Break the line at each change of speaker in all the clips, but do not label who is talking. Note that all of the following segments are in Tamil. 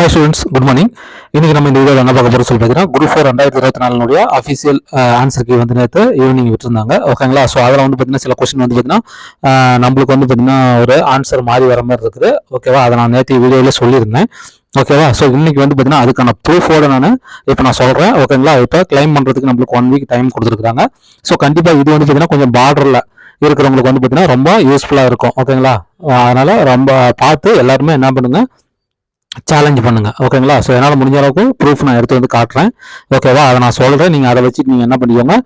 ஹாய் ஸ்டூடெண்ட்ஸ் குட் மார்னிங் இன்னைக்கு நம்ம இந்த வீடியோவில் என்ன பார்க்க போகிறோம் சொல்லி பார்த்தீங்கன்னா குரூப் ஃபோர் ரெண்டாயிரத்தி இருபத்தி நாலுனுடைய அஃபிஷியல் ஆன்சர் கீ வந்து நேற்று ஈவினிங் விட்டுருந்தாங்க. ஓகேங்களா ஸோ அதில் வந்து பார்த்தீங்கன்னா சில கொஸ்டின் வந்து பார்த்தீங்கன்னா uh, நம்மளுக்கு வந்து பார்த்தீங்கன்னா ஒரு ஆன்சர் மாறி வர மாதிரி இருக்குது. ஓகேவா அதை நான் நேற்று வீடியோவில் சொல்லியிருந்தேன். ஓகேவா ஸோ இன்னைக்கு வந்து பார்த்தீங்கன்னா அதுக்கான ப்ரூஃபோட நான் இப்போ நான் சொல்கிறேன் ஓகேங்களா இப்போ கிளைம் பண்ணுறதுக்கு நம்மளுக்கு ஒன் வீக் டைம் கொடுத்துருக்காங்க ஸோ கண்டிப்பாக இது வந்து பார்த்தீங்கன்னா கொஞ்சம் பார்டரில் இருக்கிறவங்களுக்கு வந்து பார்த்தீங்கன்னா ரொம்ப யூஸ்ஃபுல்லாக இருக்கும். ஓகேங்களா அதனால் ரொம்ப பார்த்து எல்லாருமே என்ன பண்ணுங்கள் சேலஞ்ச் பண்ணுங்கள் ஓகேங்களா ஸோ என்னால் முடிஞ்ச அளவுக்கு ப்ரூஃப் நான் எடுத்து வந்து காட்டுறேன். ஓகேவா அதை நான் சொல்கிறேன் நீங்கள் அதை வச்சு நீங்கள் என்ன பண்ணிக்கோங்க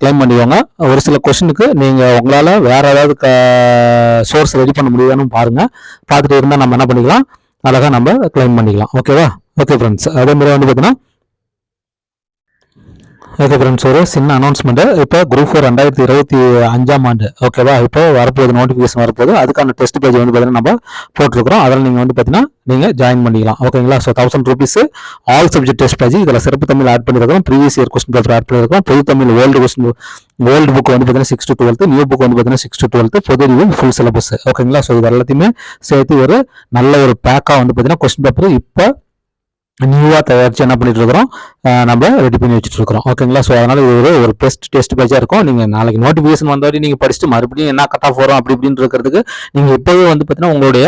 க்ளைம் பண்ணிக்கோங்க. ஒரு சில கொஷனுக்கு நீங்கள் உங்களால் வேறு ஏதாவது சோர்ஸ் ரெடி பண்ண முடியுதான்னு பாருங்கள் பார்த்துட்டு இருந்தால் நம்ம என்ன பண்ணிக்கலாம்? அழகாக நம்ம க்ளைம் பண்ணிக்கலாம். ஓகேவா ஓகே ஃப்ரெண்ட்ஸ் அதே மாதிரி வந்து பார்த்தீங்கன்னா ஓகே ஃப்ரெண்ட்ஸ் ஒரு சின்ன அனௌன்ஸ்மெண்ட்டு இப்போ குரூப் ஃபோர் ரெண்டாயிரத்தி இருபத்தி அஞ்சாம் ஆண்டு. ஓகேவா இப்போ வரப்போகுது நோட்டிஃபிகேஷன் வரப்போகுது. அதுக்கான டெஸ்ட் பேஜ் வந்து பார்த்தீங்கன்னா நம்ம போட்டிருக்கிறோம். அதில் நீங்கள் வந்து பார்த்தீங்கன்னா நீங்கள் ஜாயின் பண்ணிக்கலாம். ஓகேங்களா so thousand rupees all subject test page இதில் சிறப்பு தமிழ் ஆட் பண்ணியிருக்கோம் previous year question paper add பண்ணியிருக்கோம் பொது Tamil old question old book வந்து பார்த்தீங்கன்னா six to twelfth new book வந்து பார்த்தீங்கன்னா சிக்ஸ் டு டுவெல்த்து பொது ஃபுல் சிலபஸ் ஓகேங்களா ஸோ இது எல்லாத்தையுமே சேர்த்து ஒரு நல்ல ஒரு பேக்காக வந்து பார்த்தீங்கன்னா கொஸ்டின் பேப்பர் இப்போ நியூவாக தயாரித்து என்ன பண்ணிட்டு இருக்கிறோம்? நம்ம ரெடி பண்ணி வச்சுட்டு இருக்கிறோம். ஓகேங்களா ஸோ அதனால் இது ஒரு ஒரு பெஸ்ட் டெஸ்ட் பேஜாக இருக்கும். நீங்கள் நாளைக்கு நோட்டிஃபிகேஷன் வந்தவரை நீங்கள் படிச்சுட்டு மறுபடியும் என்ன கட் ஆஃப் வரும் அப்படி இப்படின்னு இருக்கிறதுக்கு நீங்கள் இப்போவே வந்து பார்த்தீங்கன்னா உங்களுடைய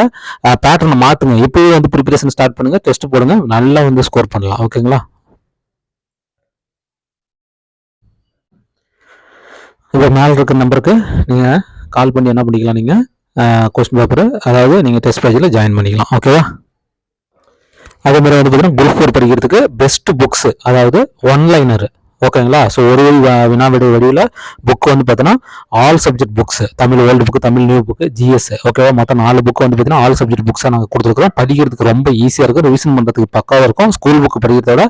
பேட்டர்னை மாற்றுங்க இப்போவே வந்து ப்ரிப்பரேஷன் ஸ்டார்ட் பண்ணுங்க டெஸ்ட் போடுங்க. நல்லா வந்து ஸ்கோர் பண்ணலாம். ஓகேங்களா இப்போ மேலே இருக்கிற நம்பருக்கு நீங்கள் கால் பண்ணி என்ன பண்ணிக்கலாம் நீங்கள் கொஸ்டின் பேப்பர் அதாவது நீங்கள் டெஸ்ட் பேஜில் ஜாயின் பண்ணிக்கலாம். ஓகேவா அதே மாதிரி வந்து பார்த்தீங்கன்னா குரூப் ஃபோர் படிக்கிறதுக்கு பெஸ்ட் புக்ஸ் அதாவது ஒன்லைனர் ஓகேங்களா ஸோ ஒரு வினா விட வழியில் புக் வந்து பார்த்தீங்கன்னா all subject books Tamil old book Tamil new book G S மொத்தம் நாலு புக்கு வந்து பார்த்தீங்கன்னா ஆல் சப்ஜெக்ட் புக்ஸாக நாங்கள் கொடுத்துருக்கோம் படிக்கிறதுக்கு ரொம்ப ஈஸியாக இருக்கும். ரிவிஷன் பண்ணுறதுக்கு பக்காவாக இருக்கும். ஸ்கூல் புக் படிக்கிறத விட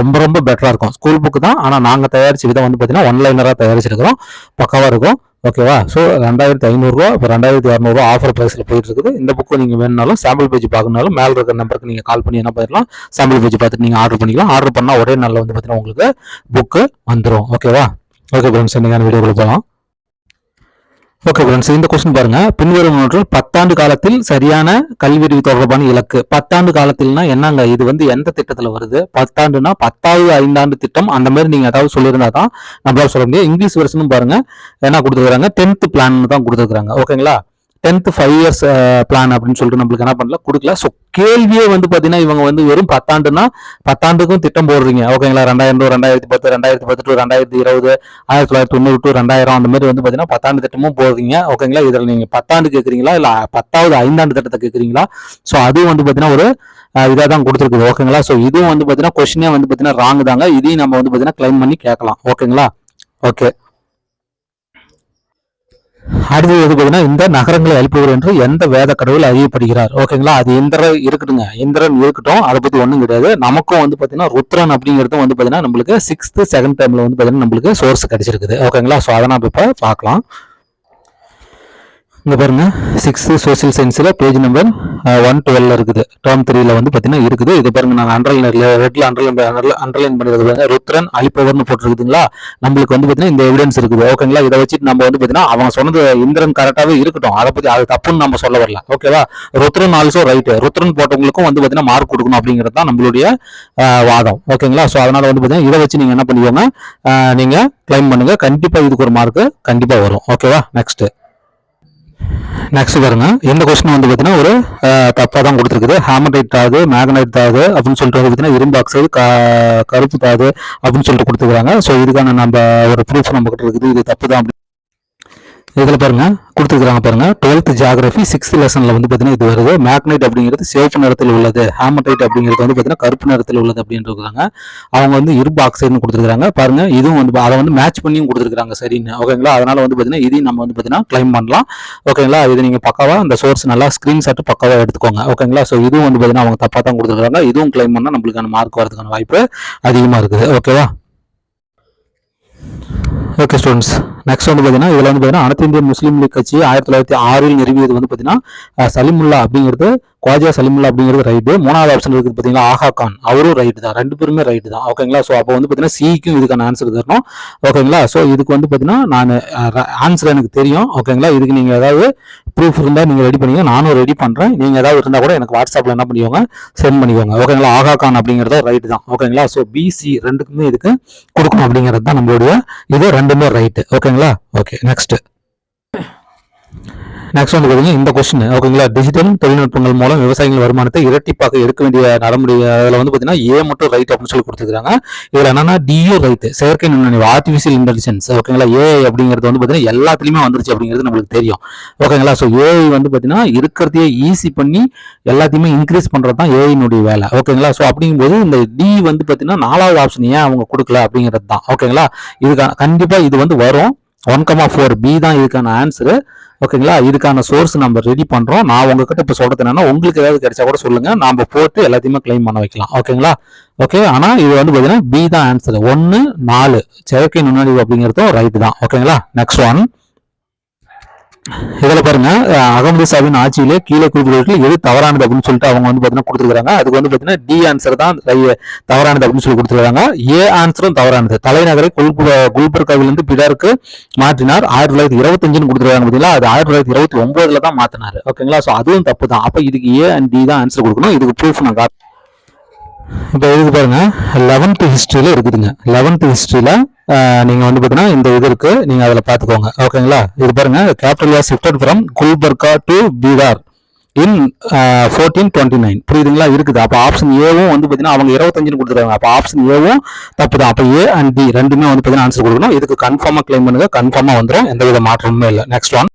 ரொம்ப ரொம்ப பெட்டராக இருக்கும். ஸ்கூல் புக்கு தான் ஆனால் நாங்கள் தயாரிச்ச விதம் வந்து பார்த்தீங்கன்னா ஒன்லைனராக தயாரிச்சிருக்கிறோம். பக்காவாக இருக்கும். ஓகேவா? ஸோ ரெண்டாயிரத்தி ஐநூறுரூவா இப்போ ரெண்டாயிரத்தி இரநூறுவா ஆஃபர் ப்ரைஸில் போயிட்டு இருக்குது இந்த புக்கு நீங்கள் வேணுனாலும் சாம்பிள் பேஜ் பார்க்கணுனாலும் மேலே இருக்கிற நம்பருக்கு நீங்கள் கால் பண்ணி என்ன பண்ணிடலாம் சாம்பிள் பேஜ் பார்த்துட்டு நீங்கள் ஆர்டர் பண்ணிக்கலாம். ஆர்டர் பண்ணால் ஒரே நாளில் வந்து பார்த்தீங்கன்னா உங்களுக்கு புக்கு வந்துடும் ஓகேவா? ஓகே ஃப்ரெண்ட்ஸ் நீங்கள் வீடியோ போகலாம். ஓகே ஃப்ரெண்ட்ஸ் இந்த கொஸ்டின் பாருங்க. பின்வரும் ஒன்று பத்தாண்டு காலத்தில் சரியான கல்வியறிவு தொடர்பான இலக்கு. பத்தாண்டு காலத்தில்னா என்னங்க? இது வந்து எந்த திட்டத்தில் வருது? பத்தாண்டுனா பத்தாவது ஐந்தாண்டு திட்டம் அந்த மாதிரி நீங்க ஏதாவது சொல்லியிருந்தா தான் நம்மளால சொல்ல முடியும். இங்கிலீஷ் வெர்ஷனும் பாருங்க. என்ன கொடுத்துருக்காங்க டென்த் பிளான் தான் கொடுத்துருக்காங்க ஓகேங்களா டென்த் ஃபைவ் இயர்ஸ் பிளான் அப்படின்னு சொல்லிட்டு நம்மளுக்கு என்ன பண்ணல கொடுக்கல. ஸோ கேள்வியே வந்து பார்த்தீங்கன்னா இவங்க வந்து வெறும் பத்தாண்டுனா பத்தாண்டுக்கும் திட்டம் போடுறீங்க. ஓகேங்களா ரெண்டாயிரம் டூ ரெண்டாயிரத்தி பத்து ரெண்டாயிரத்தி பத்து டு ரெண்டாயிரத்தி இருபது ஆயிரத்தி தொள்ளாயிரத்தி தொண்ணூறு டு ரெண்டாயிரம் அந்த மாதிரி வந்து பார்த்தீங்கன்னா பத்தாண்டு திட்டமும் போடுறீங்க. ஓகேங்களா இதில் நீங்கள் பத்தாண்டு கேட்குறீங்களா இல்லை பத்தாவது ஐந்தாண்டு திட்டத்தை கேட்குறீங்களா ஸோ அதுவும் வந்து பார்த்தீங்கன்னா ஒரு இதாக தான் கொடுத்துருக்குது. ஓகேங்களா ஸோ இதுவும் வந்து பார்த்தீங்கன்னா கொஸ்டினே வந்து பார்த்தீங்கன்னா ராங் தாங்க. இதையும் நம்ம வந்து பார்த்தீங்கன்னா கிளைம் பண்ணி கேட்கலாம். ஓகேங்களா ஓகே அடுத்தது எது பார்த்தீங்கன்னா இந்த நகரங்களை அழிப்பவர் என்று எந்த வேத கடவுள் அறியப்படுகிறார். ஓகேங்களா அது இந்திரன் இருக்கட்டுங்க இந்திரன் இருக்கட்டும் அதை பற்றி ஒன்றும் கிடையாது. நமக்கும் வந்து பார்த்தீங்கன்னா ருத்ரன் அப்படிங்கிறது வந்து பார்த்தீங்கன்னா நம்மளுக்கு சிக்ஸ்த்து செகண்ட் டைமில் வந்து பார்த்தீங்கன்னா நம்மளுக்கு சோர்ஸ் கிடைச்சிருக்குது. ஓகேங்களா ஸோ அதை நம்ம இப்போ பார்க்கலாம் இங்கே பாருங்க சிக்ஸ்த்து சோசியல் சயின்ஸில் பேஜ் நம்பர் ஒன் டுவெல் இருக்குது. டேர்ம் த்ரீல வந்து பார்த்தீங்கன்னா இருக்குது. இது பாருங்க நாங்கள் அண்டர்லைன் ரெட்ல அண்டர்லைன் அண்டர்லைன் பண்ணிருக்கிறது பாருங்க. ருத்ரன் அழிப்பவர்னு போட்டிருக்குதுங்களா? நம்மளுக்கு வந்து பார்த்தீங்கன்னா இந்த எவிடன்ஸ் இருக்குது. ஓகேங்களா இதை வச்சுட்டு நம்ம வந்து பார்த்தீங்கன்னா அவங்க சொன்னது இந்திரன் கரெக்டாகவே இருக்கட்டும். அதை பற்றி அது தப்புன்னு நம்ம சொல்ல வரல. ஓகேவா ருத்ரன் ஆல்சோ ரைட்டு ருத்ரன் போட்டவங்களுக்கும் வந்து பார்த்தீங்கன்னா மார்க் கொடுக்கணும் அப்படிங்கிறது தான் நம்மளுடைய வாதம். ஓகேங்களா ஸோ அதனால் வந்து பார்த்தீங்கன்னா இதை வச்சு நீங்கள் என்ன பண்ணிக்கோங்க நீங்கள் கிளைம் பண்ணுங்கள் கண்டிப்பாக இதுக்கு ஒரு மார்க்கு கண்டிப்பாக வரும். ஓகேவா நெக்ஸ்ட்டு நெக்ஸ்ட் பாருங்க. இந்த கொஸ்டின் வந்து பார்த்தீங்கன்னா ஒரு தப்பாக தான் கொடுத்துருக்குது. ஹேமடைட் தாது மேக்னைட் தாது அப்படின்னு சொல்லிட்டு வந்து பார்த்தீங்கன்னா இரும்பு ஆக்சைடு கருப்பு தாது அப்படின்னு சொல்லிட்டு கொடுத்துருக்காங்க ஸோ இதுக்கான நம்ம ஒரு ப்ரூஃப் நம்ம கிட்ட இருக்குது. இது தப்பு தான் இதில் பாருங்க கொடுத்துருக்குறாங்க பாருங்கள் டுவெல்த் ஜியாகிரஃபி சிக்ஸ்த் லெசனில் வந்து பார்த்தீங்கன்னா இது வருது. மேக்னைட் அப்படிங்கிறது சிவப்பு நிறத்தில் உள்ளது. ஹேமடைட் அப்படிங்கிறது வந்து பார்த்தீங்கன்னா கருப்பு நிறத்தில் உள்ளது அப்படின்னு இருக்கிறாங்க அவங்க வந்து இரும்பு ஆக்சைடுன்னு கொடுத்துருக்காங்க பாருங்கள் இதுவும் வந்து அதை வந்து மேட்ச் பண்ணியும் கொடுத்துருக்காங்க சரின்னு. ஓகேங்களா அதனால் வந்து பார்த்தீங்கன்னா இதையும் நம்ம வந்து பார்த்தீங்கன்னா கிளைம் பண்ணலாம். ஓகேங்களா இது நீங்கள் பக்காவாக அந்த சோர்ஸ் நல்லா ஸ்க்ரீன்ஷாட் பக்காவாக எடுத்துக்கோங்க. ஓகேங்களா ஸோ இதுவும் வந்து பார்த்தீங்கன்னா அவங்க தப்பாக தான் கொடுத்துருக்காங்க இதுவும் கிளைம் பண்ணால் நம்மளுக்கான மார்க் வரதுக்கான வாய்ப்பு அதிகமாக இருக்குது. ஓகேவா ஓகே ஸ்டூடெண்ட்ஸ் நெக்ஸ்ட் வந்து பார்த்தீங்கன்னா இதில் வந்து பார்த்தீங்கன்னா அனைத்து இந்திய முஸ்லீம் லீக் கட்சி ஆயிரத்தி தொள்ளாயிரத்தி ஆறில் நிறுவியது வந்து பார்த்தீங்கன்னா சலிமுல்லா அப்படிங்கிறது குவாஜியா சலிமுல்லா அப்படிங்கிறது ரைட்டு மூணாவது ஆப்ஷன் இருக்குது பார்த்தீங்கன்னா ஆஹா கான். அவரும் ரைட்டு தான். ரெண்டு பேருமே ரைட்டு தான். ஓகேங்களா ஸோ அப்போ வந்து பார்த்தீங்கன்னா சிக்கும் இதுக்கான ஆன்சர் தரணும். ஓகேங்களா ஸோ இதுக்கு வந்து பார்த்தீங்கன்னா நான் ஆன்சர் எனக்கு தெரியும். ஓகேங்களா இதுக்கு நீங்கள் ஏதாவது ப்ரூஃப் இருந்தால் நீங்கள் ரெடி பண்ணிங்க. நானும் ரெடி பண்ணுறேன் நீங்கள் ஏதாவது இருந்தால் கூட எனக்கு வாட்ஸ்அப்பில் என்ன பண்ணிக்கோங்க சென்ட் பண்ணிக்கோங்க. ஓகேங்களா ஆகா கான் அப்படிங்கிறது ரைட்டு தான். ஓகேங்களா ஸோ பிசி ரெண்டுக்குமே இதுக்கு கொடுக்கணும் அப்படிங்கிறது தான் நம்மளுடைய இது ரெண்டுமே ரைட்டு ஓகே ஓகேங்களா ஓகே நெக்ஸ்ட் நெக்ஸ்ட் வந்து பார்த்தீங்கன்னா இந்த கொஸ்டின் ஓகேங்களா? டிஜிட்டல் தொழில்நுட்பங்கள் மூலம் விவசாயிகள் வருமானத்தை இரட்டிப்பாக எடுக்க வேண்டிய நடைமுறை அதில் வந்து பார்த்தீங்கன்னா ஏ மட்டும் ரைட் அப்படின்னு சொல்லி கொடுத்துருக்காங்க. இதில் என்னன்னா டியூ ரைட் செயற்கை நுண்ணறிவு ஆர்டிஃபிஷியல் இன்டெலிஜென்ஸ் ஓகேங்களா? ஏஐ அப்படிங்கிறது வந்து பார்த்தீங்கன்னா எல்லாத்துலேயுமே வந்துருச்சு அப்படிங்கிறது நம்மளுக்கு தெரியும். ஓகேங்களா? ஸோ ஏஐ வந்து பார்த்தீங்கன்னா இருக்கிறதையே ஈஸி பண்ணி எல்லாத்தையுமே இன்க்ரீஸ் பண்ணுறது தான் ஏஐனுடைய வேலை. ஓகேங்களா? ஸோ அப்படிங்கும்போது இந்த டி வந்து பார்த்தீங்கன்னா நாலாவது ஆப்ஷன் ஏன் அவங்க கொடுக்கல அப்படிங்கிறது தான் ஓகேங்களா? இது கண்டிப்பாக இது வந்து வரும். ஒன் கமா ஃபோர் பி தான் இதுக்கான ஆன்சரு ஓகேங்களா இதுக்கான சோர்ஸ் நம்ம ரெடி பண்ணுறோம் நான் உங்ககிட்ட இப்போ சொல்கிறது என்னென்னா உங்களுக்கு ஏதாவது கிடைச்சா கூட சொல்லுங்கள் நம்ம போட்டு எல்லாத்தையுமே கிளைம் பண்ண வைக்கலாம். ஓகேங்களா ஓகே ஆனால் இது வந்து பார்த்தீங்கன்னா பி தான் ஆன்சர் ஒன்று நாலு. செயற்கை நுண்ணறிவு அப்படிங்கிறதும் ரைட் தான். ஓகேங்களா நெக்ஸ்ட் ஒன் இதில் பாருங்க அகமது சாவின் ஆட்சியிலே கீழே குறிப்பிட்டு எது தவறானது அப்படின்னு சொல்லிட்டு அவங்க வந்து பார்த்தீங்கன்னா கொடுத்துருக்காங்க அதுக்கு வந்து பார்த்தீங்கன்னா டி ஆன்சர் தான் தவறானது அப்படின்னு சொல்லி கொடுத்துருக்காங்க. ஏ ஆன்சரும் தவறானது. தலைநகரை குல்பு குல்பர்காவிலிருந்து பிடருக்கு மாற்றினார். ஆயிரத்தி தொள்ளாயிரத்தி இருபத்தஞ்சுன்னு கொடுத்துருக்காங்க பார்த்தீங்களா? அது ஆயிரத்தி தொள்ளாயிரத்தி இருபத்தி ஒன்பதுல தான் மாற்றினார் ஓகேங்களா? ஸோ அதுவும் தப்பு தான். அப்போ இதுக்கு ஏ அண்ட் டி தான் ஆன்சர் கொடுக்கணும். இதுக்கு ப்ரூஃப் நான் இப்போ இதுக்கு பாருங்க. லெவன்த்து ஹிஸ்ட்ரியில் இருக்குதுங்க. லெவன்த்து ஹிஸ்ட்ரியில் நீங்கள் வந்து பார்த்தீங்கன்னா இந்த இது இருக்குது நீங்கள் அதில் பார்த்துக்கோங்க ஓகேங்களா இது பாருங்கள் capital was shifted from Gulbarga to Bihar in fourteen twenty nine புரியுதுங்களா? இருக்குது. அப்போ ஆப்ஷன் ஏவும் வந்து பார்த்தீங்கன்னா அவங்க இருபத்தஞ்சுன்னு கொடுத்துருக்காங்க. அப்போ ஆப்ஷன் ஏவும் தப்பு தான் அப்போ ஏ அண்ட் டி ரெண்டுமே வந்து பார்த்தீங்கன்னா ஆன்சர் கொடுக்கணும். இதுக்கு கன்ஃபார்மாக கிளைம் பண்ணுங்க. கன்ஃபார்மாக வந்துடும் எந்த வித மாற்றமுமே இல்லை. நெக்ஸ்ட் ஒன்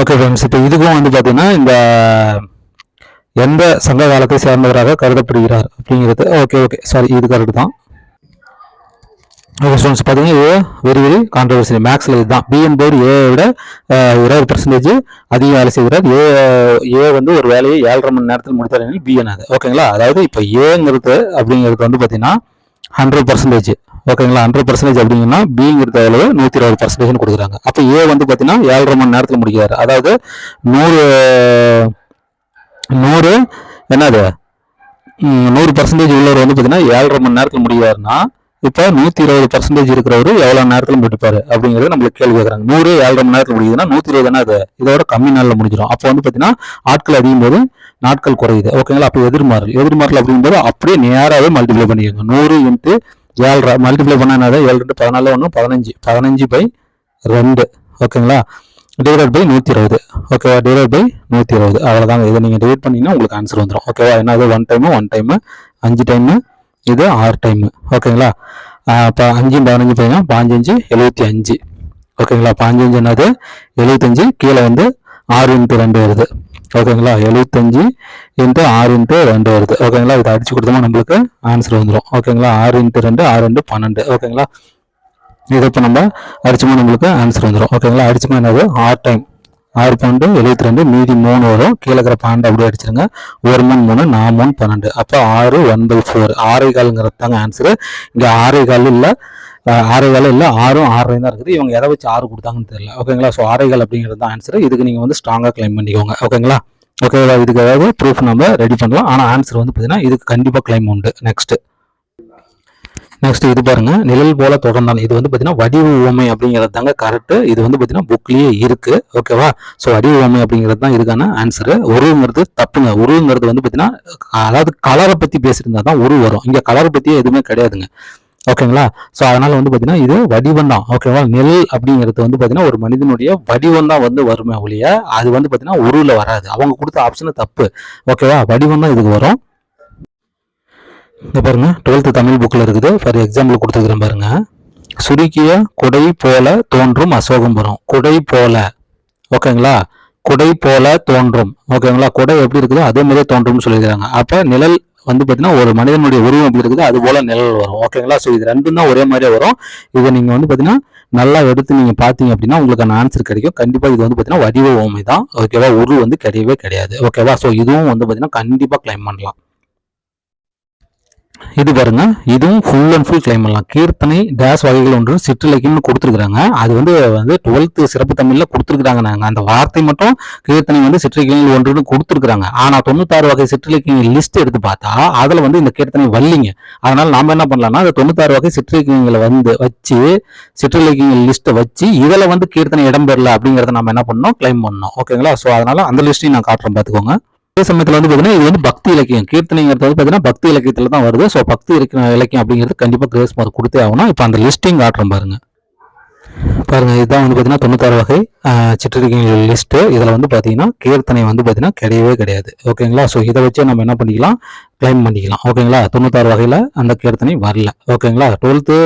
ஓகே ஃப்ரெண்ட்ஸ் இப்போ இதுக்கும் வந்து பார்த்தீங்கன்னா இந்த எந்த சங்க காலத்தை சேர்ந்தவராக கருதப்படுகிறார் அப்படிங்கிறது ஓகே ஓகே சாரி இது கரெக்ட் தான். ஸ்டூடெண்ட்ஸ் பார்த்தீங்கன்னா ஏ வெரி வெரி கான்ட்ரவர்சி மேக்ஸில் இதுதான். பி என்பவர் ஏஐ விட இருபது பர்சன்டேஜ் அதிக வேலை செய்கிறார். ஏ ஏ வந்து ஒரு வேலையை ஏழரை மணி நேரத்தில் முடித்தார் எனில் பி என்னது. ஓகேங்களா அதாவது இப்போ ஏங்கிறது அப்படிங்கிறது வந்து பார்த்தீங்கன்னா ஹண்ட்ரட் பர்சன்டேஜ் ஓகேங்களா ஹண்ட்ரட் பர்சன்டேஜ் அப்படிங்கன்னா பிங்கிறது அளவு நூற்றி இருபது பர்சன்டேஜ்னு கொடுக்குறாங்க. அப்போ ஏ வந்து பார்த்தீங்கன்னா ஏழரை மணி நேரத்தில் முடிக்கிறார். அதாவது நூறு நூறு என்னது? நூறு பர்சன்டேஜ் உள்ளவர் வந்து பார்த்தீங்கன்னா ஏழரை மணி நேரத்தில் முடிக்கிறாருன்னா இப்போ நூற்றி இருபது பர்சன்டேஜ் இருக்கிறவரு எவ்வளோ நேரத்தில் முடிப்பாரு அப்படிங்கிறது நம்மளுக்கு கேள்வி கேட்குறாங்க நூறு ஏழரை மணி நேரத்தில் முடியுதுன்னா நூற்றி இருபதுனா அது? இதோட கம்மி நாளில் முடிஞ்சிடும். அப்போ வந்து பார்த்தீங்கன்னா ஆட்கள் அதிகம் போது நாட்கள் குறையுது. ஓகேங்களா அப்போ எதிர்மாறல். எதிர்மாறல் அப்படிங்கும்போது அப்படியே நேராகவே மல்டிப்ளை பண்ணிக்கோங்க. நூறு இன்ட்டு ஏழரை மல்டிப்ளை பண்ணால் ஏழு ரெண்டு பதினாலு ஒன்று பதினஞ்சு. பதினஞ்சு பை ரெண்டு. ஓகேங்களா டிவைட் பை நூற்றி இருபது ஓகேவா டிவைட் பை நூற்றி இருபது அவ்வளோதாங்க இதை நீங்கள் டிவைட் பண்ணீங்கன்னா உங்களுக்கு ஆன்சர் வந்துடும் ஓகேவா என்னது ஒன் டைமு ஒன் டைமு அஞ்சு டைமு இது ஆறு டைமு ஓகேங்களா இப்போ அஞ்சு பதினஞ்சு பார்த்தீங்கன்னா பாஞ்சஞ்சு எழுபத்தி அஞ்சு. ஓகேங்களா பாஞ்சஞ்சு என்னது? எழுபத்தஞ்சு கீழே வந்து ஆறு இன்ட்டு ரெண்டு வருது. ஓகேங்களா எழுபத்தஞ்சு இன்ட்டு ஆறு இன்ட்டு ரெண்டு வருது. ஓகேங்களா இதை அடிச்சு கொடுத்தோமா நம்மளுக்கு ஆன்சர் வந்துடும் ஓகேங்களா ஆறு இன்ட்டு ரெண்டு ஆறு ரெண்டு பன்னெண்டு. ஓகேங்களா இதை இப்போ நம்ம அடிச்சோமா நம்மளுக்கு ஆன்சர் வந்துடும் ஓகேங்களா அடிச்சோமா என்னது? ஆறு டைம் ஆறு பன்னெண்டு எழுபத்தி ரெண்டு மீதி மூணு வரும். கீழே இருக்கிற பன்னெண்டு அப்படியே அடிச்சிருங்க. ஒரு மூணு மூணு நாலு மூணு பன்னெண்டு. அப்போ ஆறு ஒன்பது ஃபோர் ஆறே காலுங்கிறது தாங்க ஆன்சரு இங்கே ஆறே கால் இல்லை. ஆறே கால் இல்லை. ஆறும் ஆறரையும் தான் இருக்குது. இவங்க எதை வச்சு ஆறு கொடுத்தாங்கன்னு தெரியல. ஓகேங்களா? ஸோ ஆறே கால் அப்படிங்கிறது தான் ஆன்சர் இதுக்கு நீங்கள் வந்து ஸ்ட்ராங்காக கிளைம் பண்ணிக்கோங்க. ஓகேங்களா? ஓகேங்களா? இதுக்கு ஏதாவது ப்ரூஃப் நம்ம ரெடி பண்ணலாம். ஆனால் ஆன்சர் வந்து பார்த்தீங்கன்னா இதுக்கு கண்டிப்பாக கிளைம் உண்டு. நெக்ஸ்ட்டு நெக்ஸ்ட் இது பாருங்க நிழல் போல தொடர்ந்தான். இது வந்து பார்த்தீங்கன்னா வடிவு உவமை அப்படிங்கிறது தாங்க கரெக்ட் இது வந்து பார்த்தீங்கன்னா புக்லேயே இருக்கு. ஓகேவா ஸோ வடிவு உவமை அப்படிங்கிறது தான் இதுக்கான ஆன்சரு உருவங்கிறது தப்புங்க. உருவங்கிறது வந்து பார்த்தீங்கன்னா அதாவது கலரை பற்றி பேசியிருந்தா தான் உரு வரும். இங்கே கலரை பற்றியே எதுவுமே கிடையாதுங்க. ஓகேங்களா ஸோ அதனால வந்து பார்த்தீங்கன்னா இது வடிவம் தான். ஓகேவா நெல் அப்படிங்கிறது வந்து பார்த்தீங்கன்னா ஒரு மனிதனுடைய வடிவம் தான் வந்து வருமே ஒழிய அது வந்து பார்த்தீங்கன்னா உருவில் வராது. அவங்க கொடுத்த ஆப்ஷனு தப்பு. ஓகேவா வடிவம் தான் இதுக்கு வரும். இந்த பாருங்க டுவெல்த்து தமிழ் புக்கில் இருக்குது. ஃபார் எக்ஸாம்பிள் கொடுத்துருக்குறேன் பாருங்கள் சுருக்கிய குடை போல தோன்றும் அசோகம் வரும் குடை போல. ஓகேங்களா குடை போல தோன்றும். ஓகேங்களா குடை எப்படி இருக்குதோ அதே மாதிரியே தோன்றும்னு சொல்லியிருக்காங்க அப்போ நிழல் வந்து பார்த்தீங்கன்னா ஒரு மனிதனுடைய உருவம் எப்படி இருக்குது அது போல் நிழல் வரும். ஓகேங்களா ஸோ இது ரெண்டும் தான் ஒரே மாதிரியே வரும். இதை நீங்கள் வந்து பார்த்தீங்கன்னா நல்லா எடுத்து நீங்கள் பார்த்தீங்க அப்படின்னா உங்களுக்கான ஆன்சர் கிடைக்கும். கண்டிப்பாக இது வந்து பார்த்தீங்கன்னா வடிவ ஓமை தான். ஓகேவா உரு வந்து கிடையவே கிடையாது. ஓகேவா ஸோ இதுவும் வந்து பார்த்தீங்கன்னா கண்டிப்பாக கிளைம் பண்ணலாம். இது பாருங்க இதுவும் ஃபுல் அண்ட் ஃபுல் கிளைம் பண்ணலாம் கீர்த்தனை டேஸ் வகைகள் ஒன்று சிற்றிலக்கியம்னு கொடுத்துருக்குறாங்க. அது வந்து வந்து டுவெல்த்து சிறப்பு தமிழில் கொடுத்துருக்குறாங்க நாங்கள் அந்த வார்த்தை மட்டும் கீர்த்தனை வந்து சிற்றிலக்கியங்கள் ஒன்றுன்னு கொடுத்துருக்குறாங்க. ஆனால் தொண்ணூத்தாறு வகை சிற்றிலக்கியங்கள் லிஸ்ட் எடுத்து பார்த்தா அதில் வந்து இந்த கீர்த்தனை வரலிங்க அதனால் நாம் என்ன பண்ணலாம்னா அந்த தொண்ணூத்தாறு வகை சிற்றிலக்கியங்களை வந்து வச்சு சிற்றிலக்கியங்கள் லிஸ்ட்டை வச்சு இதில் வந்து கீர்த்தனை இடம்பெறல அப்படிங்கிறத நம்ம என்ன பண்ணோம் கிளைம் பண்ணோம் ஓகேங்களா ஸோ அதனால் அந்த லிஸ்ட்டையும் நான் காட்டுறேன் பார்த்துக்கோங்க. அதே சமயத்தில் வந்து பார்த்தீங்கன்னா இது வந்து பக்தி இலக்கியம். கீர்த்தனைங்கிறது வந்து பார்த்தீங்கன்னா பக்தி இலக்கியத்தில் தான் வருது. ஸோ பக்தி இலக்கியம் இலக்கியம் அப்படிங்கிறது கண்டிப்பாக கிரேஸ் மார்க் கொடுத்தே ஆகணும். இப்போ அந்த லிஸ்டிங் ஆட்டுறோம் பாருங்க. பாருங்கள் இதுதான் வந்து பார்த்தீங்கன்னா தொண்ணூத்தாறு வகை ஆஹ், லிஸ்ட்டு இதில் வந்து பார்த்தீங்கன்னா கீர்த்தனை வந்து பார்த்தீங்கன்னா கிடையவே கிடையாது. ஓகேங்களா? ஸோ இதை வச்சு நம்ம என்ன பண்ணிக்கலாம்? கிளைம் பண்ணிக்கலாம். ஓகேங்களா? தொண்ணூத்தாறு வகையில் அந்த கீர்த்தனை வரல. ஓகேங்களா? டுவெல்த்து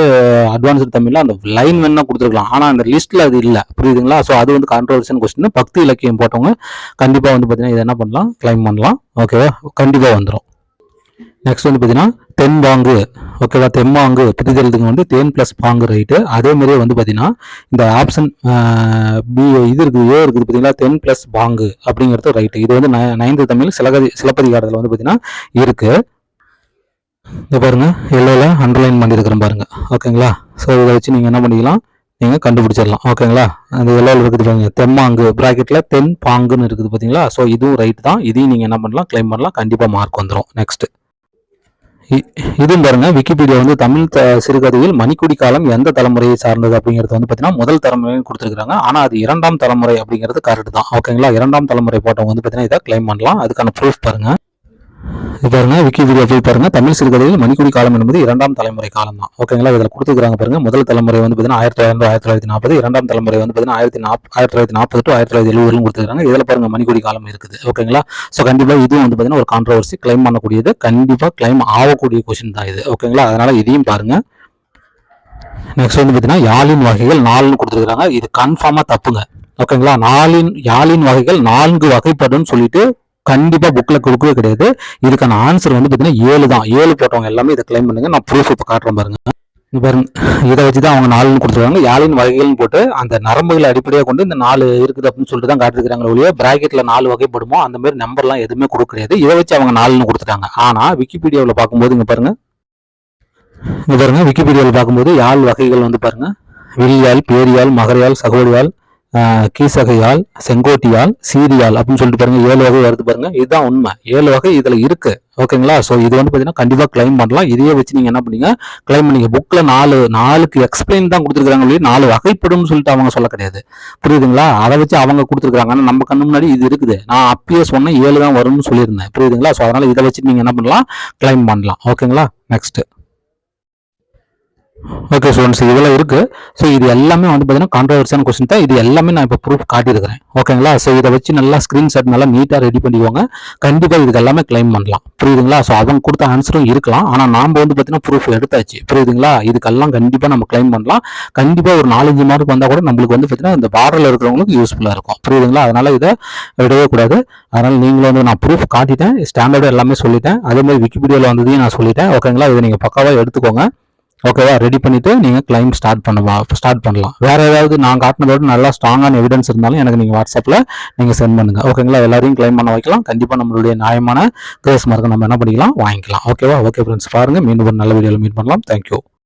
அட்வான்ஸ்டு தமிழில் அந்த லைன் வேணால் கொடுத்துருக்கலாம். ஆனால் அந்த லிஸ்ட்டில் அது இல்லை. புரியுதுங்களா? ஸோ அது வந்து கான்ட்ரவர்ஷன் கொஸ்டின் பக்தி இலக்கியம் போட்டவங்க கண்டிப்பாக வந்து பார்த்தீங்கன்னா இதை என்ன பண்ணலாம்? கிளைம் பண்ணலாம். ஓகேவா கண்டிப்பாக வந்துடும் நெக்ஸ்ட் வந்து பார்த்தீங்கன்னா தென் பாங்கு ஓகேவா தெம்மாங்கு பிரிதெழுதுங்க வந்து தேன் ப்ளஸ் பாங்கு ரைட்டு அதே மாதிரியே வந்து பார்த்தீங்கன்னா இந்த ஆப்ஷன் பி இது இருக்குது ஏ இருக்குது பார்த்தீங்களா தென் ப்ளஸ் பாங்கு அப்படிங்கிறது ரைட்டு இது வந்து நைன்த்து தமிழ் சிலகதி சிலப்பதிகாரத்தில் வந்து பார்த்தீங்கன்னா இருக்குது இதை பாருங்க எல்லோவில் அண்டர்லைன் பண்ணியிருக்கிறேன் பாருங்கள் ஓகேங்களா ஸோ இதை வச்சு நீங்கள் என்ன பண்ணிக்கலாம்? நீங்கள் கண்டுபிடிச்சிடலாம். ஓகேங்களா அந்த எல்லோவில் இருக்குது பாருங்க தெம்மாங்கு ப்ராக்கெட்டில் தென் பாங்குன்னு இருக்குது பார்த்தீங்களா ஸோ இதுவும் ரைட் தான். இதையும் நீங்கள் என்ன பண்ணலாம்? கிளைம் பண்ணலாம். கண்டிப்பாக மார்க் வந்துடும் நெக்ஸ்ட்டு இதுவும் பாருங்க விக்கிபீடியா வந்து தமிழ் த- சிறுகதையில் மணிக்குடி காலம் எந்த தலைமுறையை சார்ந்தது அப்படிங்கிறது வந்து பார்த்தீங்கன்னா முதல் தலைமுறைன்னு கொடுத்துருக்காங்க ஆனால் அது இரண்டாம் தலைமுறை அப்படிங்கிறது கரெக்ட் தான். ஓகேங்களா? இரண்டாம் தலைமுறை போட்டவங்க வந்து பார்த்தீங்கன்னா இதை கிளைம் பண்ணலாம். அதுக்கான ப்ரூஃப் பாருங்க. இது பாருங்க விக்கிபீடியா போய் பாருங்க. தமிழ் சிறுகதையில் மணிக்குடி காலம் என்பது இரண்டாம் தலைமுறை காலம் தான் ஓகேங்களா இதில் கொடுத்துருக்காங்க பாருங்க. முதல் தலைமுறை வந்து பார்த்தீங்கன்னா ஆயிரத்தி தொள்ளாயிரத்தி ஆயிரத்தி தொள்ளாயிரத்தி நாற்பது. இரண்டாம் தலைமுறை வந்து பார்த்தீங்கன்னா ஆயிரத்தி நாப் ஆயிரத்தி தொள்ளாயிரத்தி நாற்பது டு ஆயிரத்தி தொள்ளாயிரத்தி எழுபதுலும் கொடுத்துருக்காங்க. இதில் பாருங்க மணிக்குடி காலம் இருக்குது. ஓகேங்களா ஸோ கண்டிப்பாக இதுவும் வந்து பார்த்தீங்கன்னா ஒரு கான்ட்ரவர்சி கிளைம் பண்ணக்கூடியது கண்டிப்பாக கிளைம் ஆகக்கூடிய கொஸ்டின் தான் இது. ஓகேங்களா அதனால இதையும் பாருங்க. நெக்ஸ்ட் வந்து பார்த்தீங்கன்னா யாழின் வகைகள் நாலுன்னு கொடுத்துருக்காங்க. இது கன்ஃபார்மாக தப்புங்க. ஓகேங்களா நாலின் யாழின் வகைகள் நான்கு வகைப்படும் சொல்லிட்டு கண்டிப்பாக புக்கில் கொடுக்கவே கிடையாது. இதுக்கான ஆன்சர் வந்து பார்த்தீங்கன்னா ஏழு தான். ஏழு போட்டவங்க எல்லாமே இதை கிளைம் பண்ணுங்க. நான் ப்ரூஃப் இப்போ காட்டுறேன் பாருங்க. பாருங்க. இதை வச்சு தான் அவங்க நாலுன்னு கொடுத்துருக்காங்க. யாழின் வகைகள்னு போட்டு அந்த நரம்புகளை அடிப்படையாக கொண்டு இந்த நாலு இருக்குது அப்படின்னு சொல்லிட்டு தான் காட்டிருக்கிறாங்க ஒழிய பிராக்கெட்ல நாலு வகைப்படுமோ அந்த மாதிரி நம்பர்லாம் எதுவுமே கொடுக்க கிடையாது. இதை வச்சு அவங்க நாலுன்னு கொடுத்துட்டாங்க. ஆனால் விக்கிபீடியாவில் பார்க்கும்போது இங்கே பாருங்க. இங்கே பாருங்க. விக்கிபீடியாவில் பார்க்கும்போது யாழ் வகைகள் வந்து பாருங்க. வில்யால் பேரியால் மகரையால் சகோடியால் கீசகையால் செங்கோட்டியால் சீரியால் அப்படின்னு சொல்லிட்டு பாருங்க ஏழு வகை வருது பாருங்க. இதுதான் உண்மை. ஏழு வகை இதுல இருக்கு. ஓகேங்களா ஸோ இது வந்து பார்த்தீங்கன்னா கண்டிப்பாக கிளைம் பண்ணலாம். இதையே வச்சு நீங்கள் என்ன பண்ணீங்க? கிளைம் பண்ணீங்க. புக்கில் நாலு நாலுக்கு எக்ஸ்பிளைன் தான் கொடுத்துருக்காங்க நாலு வகைப்படும் சொல்லிட்டு அவங்க சொல்ல கிடையாது. புரியுதுங்களா? அதை வச்சு அவங்க கொடுத்துருக்காங்க ஆனால் நம்ம கண்ணு முன்னாடி இது இருக்குது. நான் அப்பயே சொன்னேன் ஏழு தான் வரும்னு சொல்லியிருந்தேன். புரியுதுங்களா? ஸோ அதனால் இதை வச்சு நீங்கள் என்ன பண்ணலாம்? கிளைம் பண்ணலாம். ஓகேங்களா நெக்ஸ்ட்டு ஓகே ஸ்டூடெண்ட்ஸ் இதெல்லாம் இருக்குது ஸோ இது எல்லாமே வந்து பார்த்தீங்கன்னா கான்ட்ரவர்சியான கொஸ்டின் தான். இது எல்லாமே நான் இப்போ ப்ரூஃப் காட்டியிருக்கிறேன். ஓகேங்களா ஸோ இதை வச்சு நல்லா ஸ்க்ரீன்ஷாட் நல்லா நீட்டாக ரெடி பண்ணிக்கோங்க. கண்டிப்பாக இதுக்கு எல்லாமே கிளைம் பண்ணலாம். புரியுதுங்களா? ஸோ அவங்க கொடுத்த ஆன்சரும் இருக்கலாம். ஆனால் நாம் வந்து பார்த்தீங்கன்னா ப்ரூஃப் எடுத்தாச்சு. புரியுதுங்களா? இதுக்கெல்லாம் கண்டிப்பாக நம்ம கிளைம் பண்ணலாம். கண்டிப்பாக ஒரு நாலஞ்சு மார்க் வந்தால் கூட நம்மளுக்கு வந்து பார்த்தீங்கன்னா இந்த பார்டரில் இருக்கிறவங்களுக்கு யூஸ்ஃபுல்லாக இருக்கும். புரியுதுங்களா? அதனால் இதை விடவே கூடாது. அதனால் நீங்களும் வந்து நான் ப்ரூஃப் காட்டிட்டேன். ஸ்டாண்டர்டு எல்லாமே சொல்லிட்டேன். அதே மாதிரி விக்கிபீடியாவில் வந்ததையும் நான் சொல்லிட்டேன். ஓகேங்களா இதை நீங்கள் பக்காவாக எடுத்துக்கோங்க. ஓகேவா ரெடி பண்ணிட்டு நீங்க கிளைம் ஸ்டார்ட் பண்ணலாம். ஸ்டார்ட் பண்ணலாம். வேற ஏதாவது நான் காட்டினதோட நல்லா ஸ்ட்ராங்கான எவிடன்ஸ் இருந்தாலும் எனக்கு நீங்க வாட்ஸ்அப்ல நீங்க சென்ட் பண்ணுங்க. ஓகேங்களா எல்லாரையும் கிளைம் பண்ண வைக்கலாம். கண்டிப்பா நம்மளுடைய நியாயமான கிரேஸ் மார்க்கை நம்ம என்ன பண்ணிக்கலாம்? வாங்கிக்கலாம். ஓகேவா ஓகே ஃப்ரெண்ட்ஸ் பாருங்க. மீண்டும் ஒரு நல்ல வீடியோவில் மீட் பண்ணலாம். தேங்க்யூ